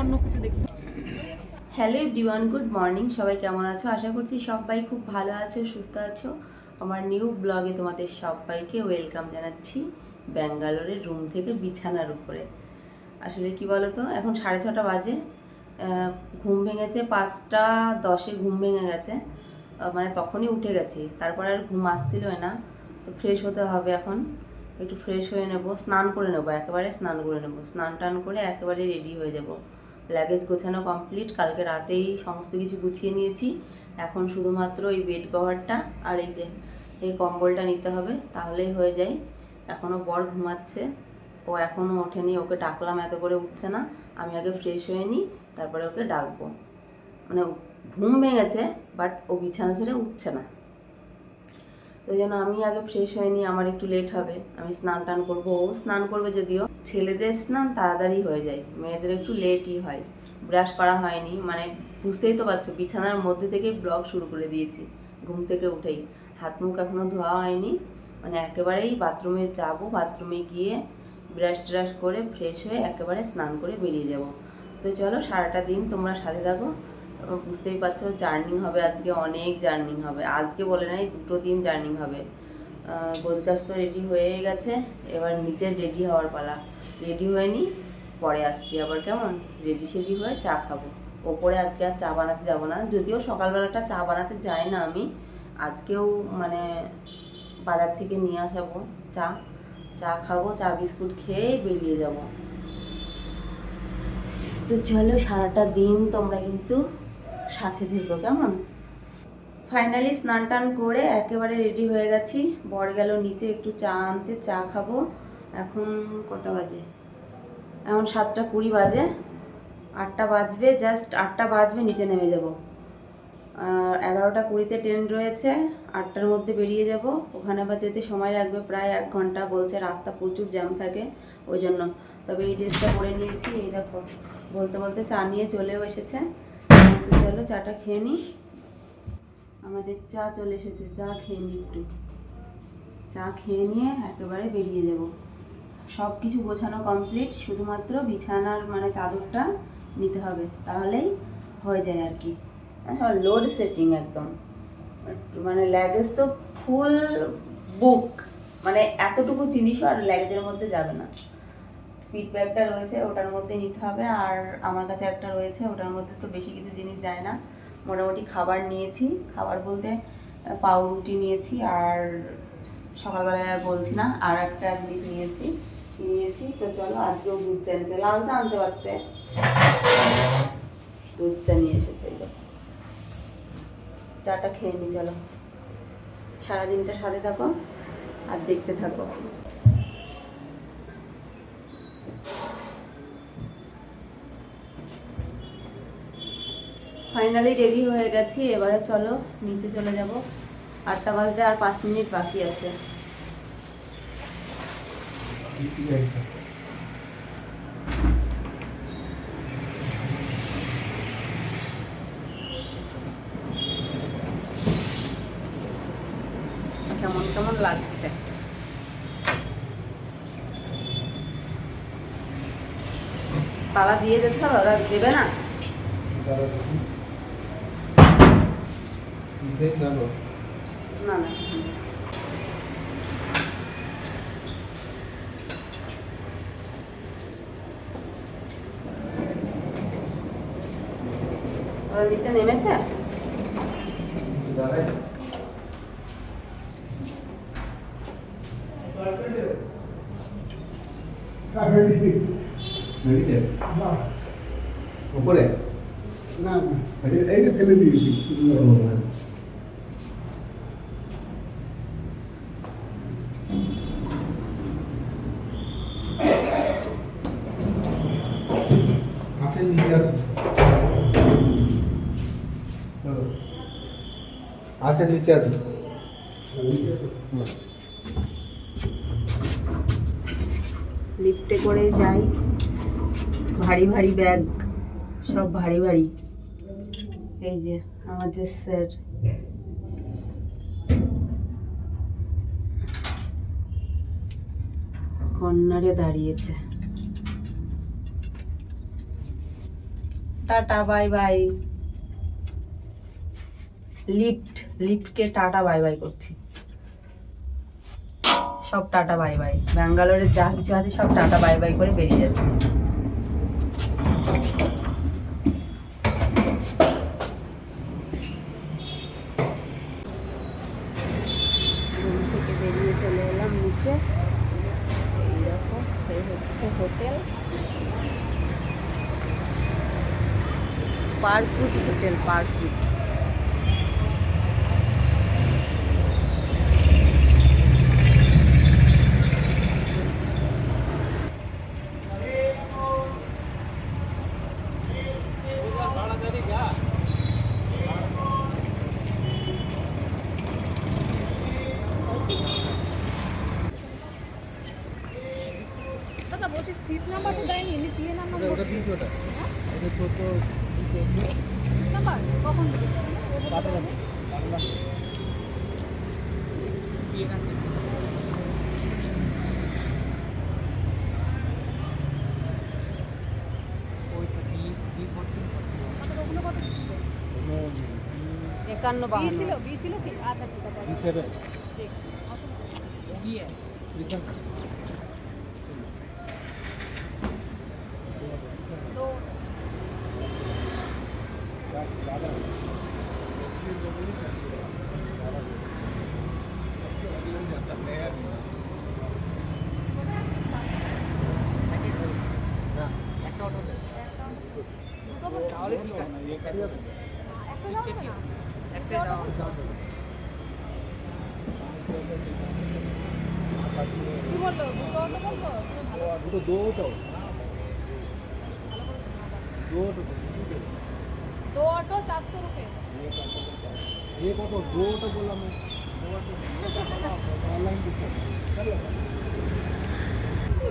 অন্য কিছু দেখতে হ্যালো গুড মর্নিং সবাই কেমন আছো? আশা করছি সবাই খুব ভালো আছো, সুস্থ আছো। আমার নিউ ব্লগে তোমাদের সবাইকে ওয়েলকাম জানাচ্ছি ব্যাঙ্গালোরের রুম থেকে বিছানার উপরে। আসলে কি বলো তো এখন সাড়ে ছটা বাজে। ঘুম ভেঙেছে পাঁচটা, দশে ঘুম ভেঙে গেছে। মানে তখনই উঠে গেছি। তারপর আর ঘুম আসছিল না। তো ফ্রেশ হতে হবে এখন। একটু ফ্রেশ হয়ে নেব, স্নান করে নেব, একেবারে স্নান করে নেব। স্নান টান করে একেবারে রেডি হয়ে যাব। লাগেজ গোছানো কমপ্লিট কালকে রাতেই সমস্ত কিছু গুছিয়ে নিয়েছি। এখন শুধুমাত্র এই বেড কভারটা আর এই যে, এই কম্বলটা নিতে হবে, তাহলেই হয়ে যায়। এখনও বর ঘুমাচ্ছে, ও এখনও ওঠেনি, ওকে ডাকলাম, এত করে উঠছে না। আমি আগে ফ্রেশ হয়ে নিই, তারপরে ওকে ডাকবো। মানে ঘুম ভেঙেছে বাট ও বিছানা ছেড়ে উঠছে না। তো জন্য আমি আগে ফ্রেশ হয়ে নিই আমার একটু লেট হবে। আমি স্নান টান করব, ও স্নান করবে যদিও। ছেলেদের স্নান তাড়াতাড়ি হয়ে যায়, মেয়েদের একটু লেটই হয়। ব্রাশ করা হয়নি মানে বুঝতেই তো পারছ, বিছানার মধ্যে থেকে ব্লগ শুরু করে দিয়েছি, ঘুম থেকে উঠেই। হাত মুখ এখনও ধোয়া হয়নি মানে একেবারেই বাথরুমে যাব বাথরুমে গিয়ে ব্রাশ ট্রাশ করে ফ্রেশ হয়ে একেবারে স্নান করে বেরিয়ে যাব। তো চলো সারাটা দিন তোমরা সাথে থাকো আহ বুঝতেই পারছ, জার্নিং হবে, আজকে অনেক জার্নিং হবে। আজকে বলে নাই, দুটো দিন জার্নিং হবে। গোজগাছ তো রেডি হয়ে গেছে, এবার নিচে রেডি হওয়ার পালা। রেডি হয়ে নি পরে আসছি। আবার কেমন? রেডি সেডি হয়ে চা খাব। ওপরে আজকে আর চা বানাতে যাব না। যদিও সকালবেলাটা চা বানাতে যাই না আমি, আজকেও মানে বাজার থেকে নিয়ে আসাবো চা। চা খাব, চা, বিস্কুট খেয়ে বেরিয়ে যাব। তো চলো সারাটা দিন তোমরা কিন্তু সাথে থেকো কেমন? ফাইনালি স্নান টান করে একেবারে রেডি হয়ে গেছি। বর গেল নিচে, একটু চা আনতে, চা খাব। এখন কটা বাজে? এখন সাতটা কুড়ি বাজে। আটটা বাজবে জাস্ট আটটা বাজবে, নিচে নেমে যাব। এগারোটা কুড়িতে ট্রেন রয়েছে, আটটার মধ্যে বেরিয়ে যাব। ওখানে আবার যেতে সময় লাগবে, প্রায় এক ঘণ্টা বলছে, রাস্তা প্রচুর জ্যাম থাকে ওই জন্য। তবে এই ড্রেসটা পরে নিয়েছি, এই দেখো, বলতে বলতে চা নিয়ে চলেও এসেছে। তো চলো চাটা খেয়ে নিই আমাদের চা চলে এসেছে, চা খেয়ে নিই একটু। চা খেয়ে নিয়ে একেবারে বেরিয়ে যাব। সব কিছু গোছানো কমপ্লিট শুধুমাত্র বিছানার মানে চাদরটা নিতে হবে, তাহলেই হয়ে যায় আর কি। লোড সেটিং একদম। মানে ল্যাগেজ তো ফুল বুক মানে এতটুকু জিনিসও আর ল্যাগেজের মধ্যে যাবে না। পিট ব্যাগটা রয়েছে, ওটার মধ্যে নিতে হবে। আর আমার কাছে একটা রয়েছে, ওটার মধ্যে তো বেশি কিছু জিনিস যায় না। মোটামুটি খাবার নিয়েছি। খাবার বলতে পাউরুটি নিয়েছি আর সকালবেলায় বলছি না, আর একটা জিনিস নিয়েছি নিয়েছি। তো চলো, আজকেও দুধ চা নিয়েছে লালটা আনতে পারতে? দুধ চা নিয়ে এসেছে চাটা খেয়ে নি, চলো। সারাদিনটা সাথে থাকো আর দেখতে থাকো। ফাইনালি রেডি হয়ে গেছি, এবারে চলো নিচে চলে যাব। আটটা বাজতে আর পাঁচ মিনিট বাকি আছে। কেমন কেমন লাগছে? তালা দিয়ে যেতে হবে, ওরা দেবে না? না না না। ওরা নিচে নেমেছে উপরে না না এই- এইটা ফেলে দিয়েছি হাসের নিচে আছে হাসের নিচে আছে লিফটে করে যাই। ভারী ভারী ব্যাগ, সব ভারী ভারী। এই যে আমাদের স্যার। কর্নারে দাঁড়িয়েছে। টাটা বাই বাই লিফট লিফটকে টাটা বাই বাই করছি। সব টাটা বাই বাই ব্যাঙ্গালোরের যা কিছু আছে, সব টাটা বাই বাই করে বেরিয়ে যাচ্ছে রুম থেকে বেরিয়ে চলে এলাম নিচে এইরকম এই হচ্ছে হোটেল পার্কউড হোটেল পার্কউড দাদা বলছি সিট নাম্বারটা দেয়নি এমনি দিয়ে নাম্বার ওটা দিয়েছি ওটা এটা ছোট নাম্বার কখন ওগুলো কত ছিল একান্ন বি বাহান্ন ছিল বি ছিল কি? আচ্ছা ঠিক আছে। B seven. ঠিক। অসুবিধা নেই। তো একটা তো না কি বললো দুটো অটো বললো দুটো দোটো দোটো दो ऑटो चार सौ रुपये ये কত দোটো বললাম online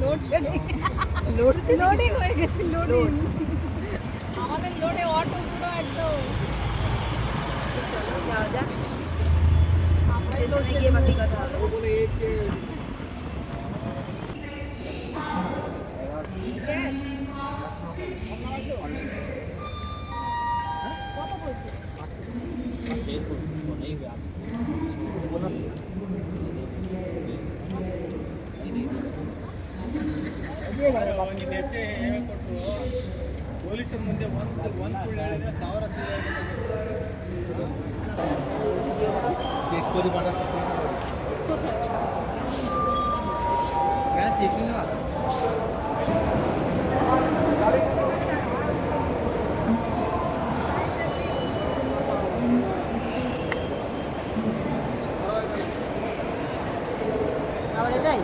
load shedding load loading হয়ে গেছে লোডিং আমাদের লোডে অটো পুরো একদম जा स्टेशन ये बाकी का ಎಷ್ಟೇ ಹೇಳ್ಕೊಟ್ರು ಪೊಲೀಸರ ಮುಂದೆ ಒಂದು ಒಂದು ಸುಳ್ಳು ಹೇಳಿದ್ರೆ ಸಾವಿರ ಸುಳ್ಳು ಹೇಳಿದ್ರೆ চেক করে পাঠাচ্ছি কোথায় আবার এটাই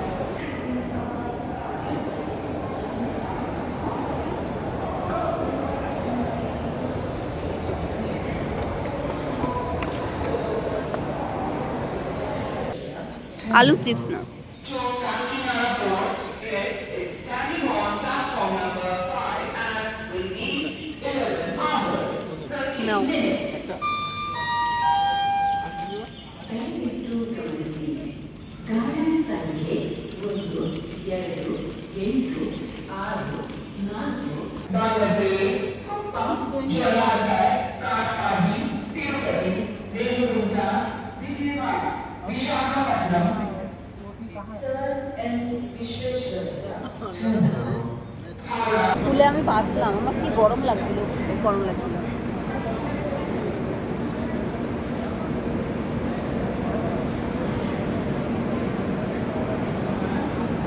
আলু চিপস না। নাও। খুলে আমি বাঁচলাম। আমার কি গরম লাগছিল? খুব গরম লাগছিল।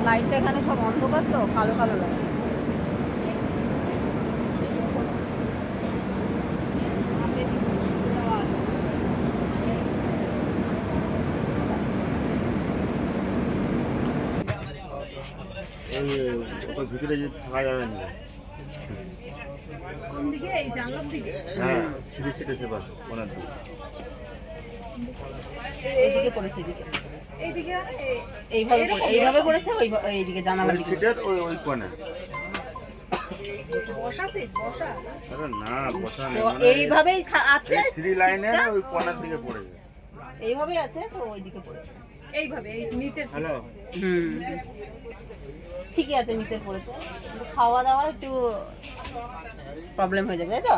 লাইটটা এখানে সব অন্ধকার তো? কালো কালো লাগে ভিতরে যে থাকা যাবে না কোন দিকে এই জানলার দিকে হ্যাঁ থ্রি সিটে সে বাস ওনার দিকে এইদিকে পড়েছে এদিকে এইদিকে এইভাবে এইভাবে পড়েছে ওই এইদিকে জানালার সিটের ওই ওই কোণে এইভাবেই আছে থ্রি লাইনের ওই কোণার দিকে পড়ে যায় এইভাবেই আছে তো ওইদিকে পড়েছে। এইভাবে এই নিচের হ্যালো হুম ঠিকই আছে নিচের পড়েছে। খাওয়া দাওয়ার একটু প্রবলেম হয়ে যাবে তাই তো?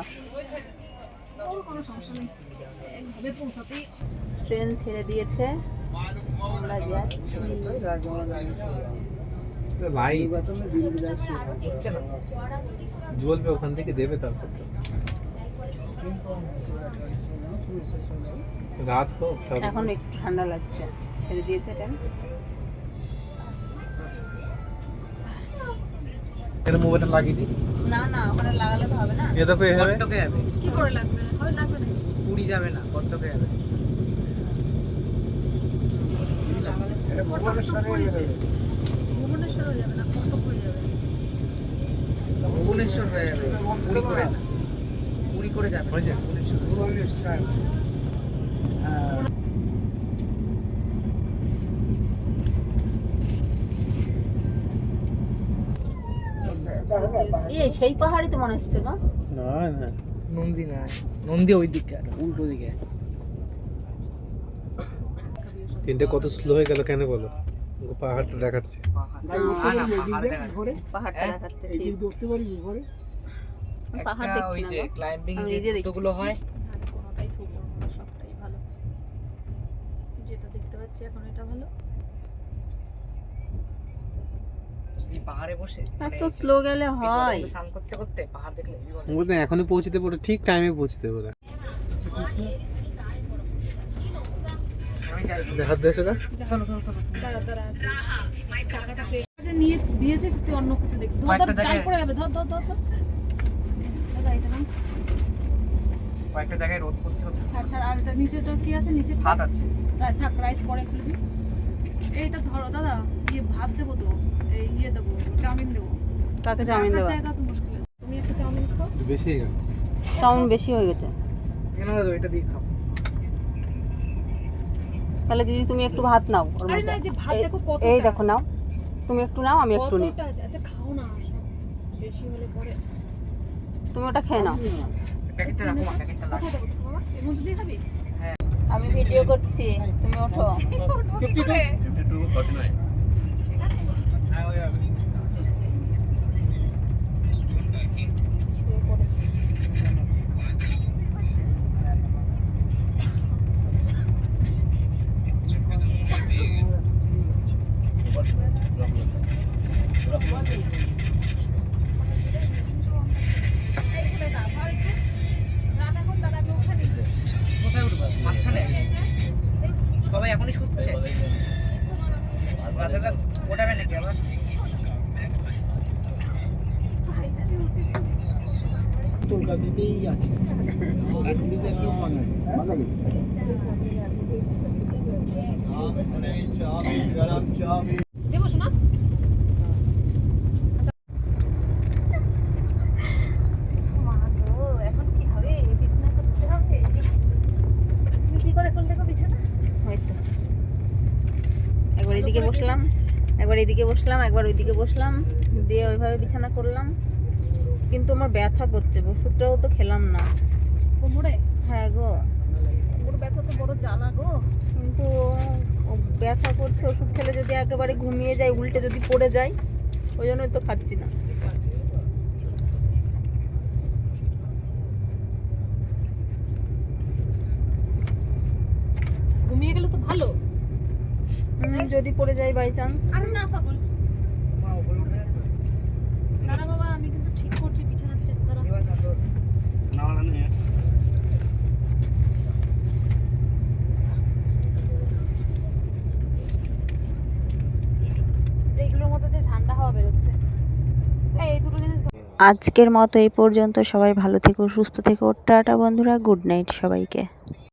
ট্রেন ছেড়ে দিয়েছে। আমরা যাচ্ছি। জ্বলবে ওখান থেকে দেবে তারপর তো। রাত হোক এখন একটু ঠান্ডা লাগছে। ছেড়ে দিয়েছে ট্রেন এর মোবাইলটা লাগিয়ে দিই। না না ওখানে লাগালে তো হবে না। এ দেখো এভাবে কটকে যাবে। কি করে লাগবে? হবে লাগবে না পুরী যাবে না কটকে যাবে। এটা। ভুবনেশ্বরও যাবে। না কটক হয়ে যাবে। ভুবনেশ্বর হয়ে যাবে। পুরী করে না। পুরী করে যাবে। ভুবনেশ্বর। হ্যাঁ। এ সেই পাহাড়ই তো মনে হচ্ছে গো। না না। নন্দী না নন্দী ওই দিকে আর উল্টো দিকে। তিনটে কত স্লো হয়ে গেল কেন বলো? পাহাড়টা দেখাচ্ছে। পাহাড়? পাহাড়টা দেখাচ্ছে। এই দিক ঠিক। দিয়ে উঠতে পারবি কি করে? পাহাড় দেখছি না। ক্লাইম্বিং যে নিজে হয়। কোনোটাই থুবো সবটাই ভালো। যেটা দেখতে পাচ্ছি এখন এটা ভালো। পাহাড়ে বসে মানে এত স্লো গেলে হয়। স্নান করতে করতে পাহাড় দেখলে জীবন এখনই পৌঁছতে পারো ঠিক টাইমে পৌঁছতে পারো আমি যাই হাত দিয়ে গা চলো চলো চলো। দাঁড়া দাঁড়া। টাকাটা নিয়ে দিয়েছে তুই অন্য কিছু দেখবি। ধর ধর টাই পড়ে যাবে ধর ধর ধর দাদা এটা নাম? কয়েকটা জায়গায় রোদ করছে ছাড় ছাড় আর এটা নিচেটা কি আছে? নিচে হাত আছে। থাক রাইস পরে খুলবি। এইটা ধরো দাদা ইয়ে ভাত দেবো তো। চাউমিন কাকে চাউমিন দেবো? চাউমিন বেশি হয়ে গেছে। তাহলে দিদি তুমি একটু ভাত নাও এই দেখো নাও। তুমি একটু নাও আমি একটু নিই। তুমি ওটা খেয়ে নাও। আমি ভিডিও করছি তুমি ওঠো। Alley it. কলকাতাতেই আছে। দেবো শোনা এখন কি হবে বিছানা করতে হবে তুমি কি করে করলে গো বিছানা একবার এদিকে বসলাম একবার এদিকে বসলাম একবার ওইদিকে বসলাম দিয়ে ওইভাবে বিছানা করলাম। কিন্তু আমার ব্যথা করছে ওষুধটাও তো খেলাম না। কোমরে? হ্যাঁ গো। কোমর ব্যথা তো বড় জ্বালা গো। কিন্তু ও ব্যথা করছে ওষুধ খেলে যদি একেবারে ঘুমিয়ে যায় উল্টে যদি পড়ে যায় ওই জন্যই তো খাচ্ছি না। ঘুমিয়ে গেলে তো ভালো। যদি পড়ে যায় বাই চান্স আরে না পাগল। উঠে বাবা আমি কিন্তু ঠিক করছি আজকের মতো এই পর্যন্ত সবাই ভালো থেকো সুস্থ থেকো। টাটা বন্ধুরা গুড নাইট সবাইকে।